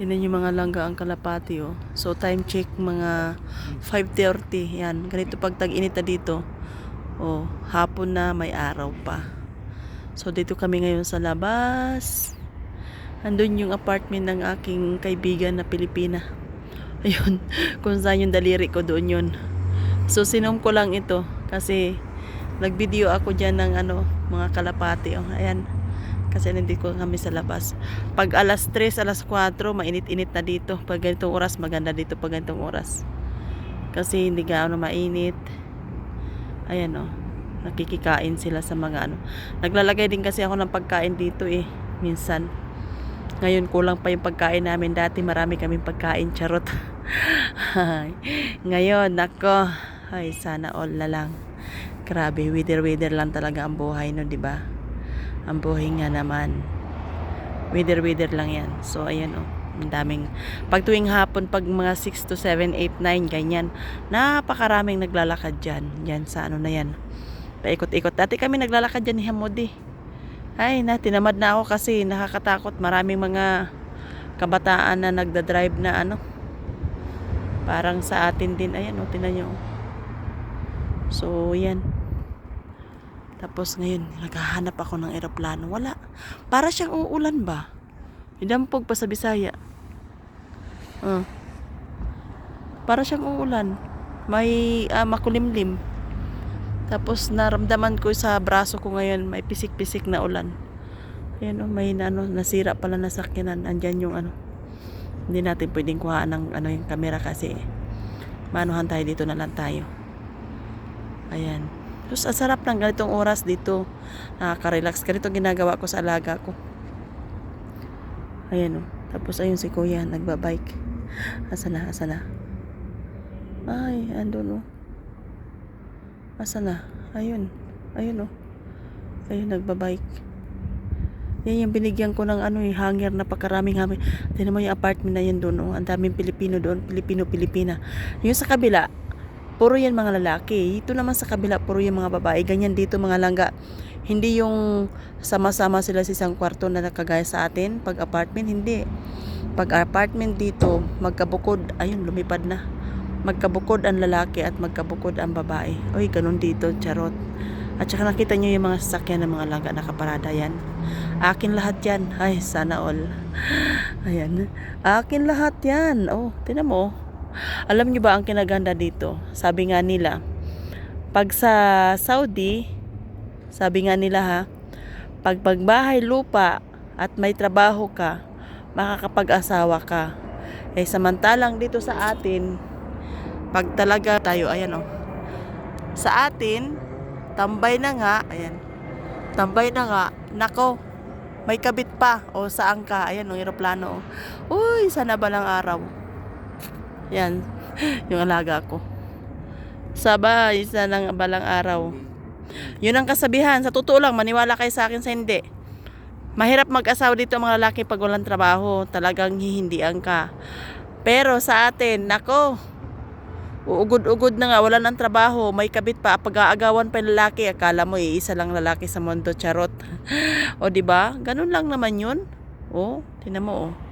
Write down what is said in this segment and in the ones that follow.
Yan yung mga langga ang kalapati oh. So time check mga 5.30. Yan. Ganito pag tag-init na dito. Oh, hapon na may araw pa. So dito kami ngayon sa labas. Andun yung apartment ng aking kaibigan na Pilipina. Ayun, kung saan yung daliri ko doon yun. So sinom ko lang ito kasi nagvideo ako dyan ng ano, mga kalapati. Oh. Ayan, kasi nandito kami sa labas. Pag alas 3, alas 4, mainit-init na dito. Pag ganitong oras, maganda dito pag ganitong oras. Kasi hindi gaano mainit. Ayan oh, nakikikain sila sa mga ano. Naglalagay din kasi ako ng pagkain dito eh, minsan. Ngayon kulang pa yung pagkain namin. Dati marami kaming pagkain, charot. Ngayon, nako, ay sana all na lang. Grabe, wither-wither lang talaga ang buhay no, di ba? Ang buhay nga naman. Wither-wither lang yan. So, ayan oh. Ang daming, pag tuwing hapon, pag mga 6 to 7, 8, 9, ganyan, napakaraming naglalakad dyan. Yan sa ano na yan. Paikot-ikot. Dati kami naglalakad dyan ni Hamodi. Ay, na, tinamad na ako kasi nakakatakot. Maraming mga kabataan na nagda-drive na ano. Parang sa atin din. Ayan, o, tinan nyo. So, yan. Tapos ngayon, naghahanap ako ng eroplano. Wala. Para siyang uulan ba? Idampog pa sa Bisaya. Ah. Para siyang uulan. May ah, makulimlim. Tapos naramdaman ko sa braso ko ngayon, may pisik-pisik na ulan. Ayan oh, may ano, nasira pala na sakyanan. Andyan yung ano. Hindi natin pwedeng kuhaan ng ano, yung camera kasi manuhan tayo dito na lang tayo. Ayan. Tapos ang sarap ng ganitong oras dito. Nakaka-relax. Ganito ginagawa ko sa alaga ko. Ayan o. Tapos ayun si kuya, nagbabike. Asa na, asa na. Ay, andun o. Asa na? Ayun. Ayun o. Ayun, nagbabike. Yan yung binigyan ko ng ano eh, hanger na pagkaraming hanger. Tignan mo yung apartment na yan doon, oh. Ang daming Pilipino doon, Pilipino-Pilipina. Yung sa kabila, puro yan mga lalaki. Ito naman sa kabila, puro yung mga babae. Ganyan dito mga langga. Hindi yung sama-sama sila sa isang kwarto na nakagaya sa atin. Pag apartment, hindi. Pag apartment dito, magkabukod, ayun, lumipad na. Magkabukod ang lalaki at magkabukod ang babae. Oy, ganun dito, charot. At saka nakita nyo yung mga sasakyan ng mga langga nakaparada yan. Akin lahat yan. Ay, sana all. Ayan. Akin lahat yan. Oh, tinan mo. Alam nyo ba ang kinaganda dito? Sabi nga nila, pag sa Saudi, sabi nga nila ha, pag pagbahay lupa at may trabaho ka, makakapag-asawa ka. Eh samantalang dito sa atin, pag talaga tayo, ayan oh, sa atin, tambay na nga, ayan, tambay na nga, nako, may kabit pa, o saan ka, ayan, oh, aeroplano, oh. Uy, sana balang araw. Yan, yung alaga ko. Sabay, isa ng balang araw. Yun ang kasabihan. Sa totoo lang, maniwala kayo sa akin sa hindi. Mahirap mag-asawa dito ang mga lalaki pag walang trabaho. Talagang hihindian ka. Pero sa atin, nako, uugod-ugod na nga, wala ng trabaho, may kabit pa, pag-aagawan pa yung lalaki, akala mo eh, isa lang lalaki sa mundo, charot. o di ba? Ganun lang naman yun. O, tinan mo oh.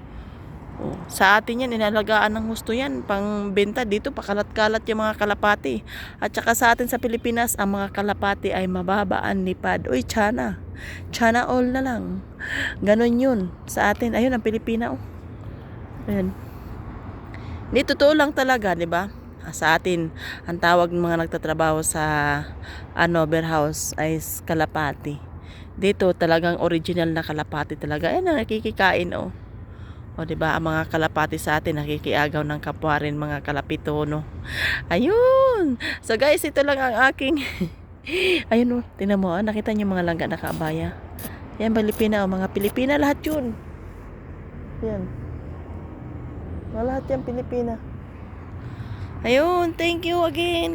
Oh, sa atin yan, inalagaan ng gusto yan. Pang benta dito, pakalat-kalat yung mga kalapati. At saka sa atin sa Pilipinas, ang mga kalapati ay mababaan nipad. Uy, Chana. Chana all na lang. Ganon yun. Sa atin, ayun ang Pilipina. Oh. Ayan. Hindi, totoo lang talaga, di ba? Ah, Sa atin, ang tawag ng mga nagtatrabaho sa ano, warehouse ay kalapati. Dito, talagang original na kalapati talaga. Ayan, ang nakikikain, oh. O, di ba ang mga kalapati sa atin nakikiagaw ng kapwa rin mga kalapito, no? Ayun! So, guys, ito lang ang aking... Ayun, oh. Tinan mo, ah, nakita niyo mga langga na kaabaya. Yan, Pilipina, oh. Mga Pilipina, lahat yun. Yan. Lahat yan, Pilipina. Ayun, thank you again.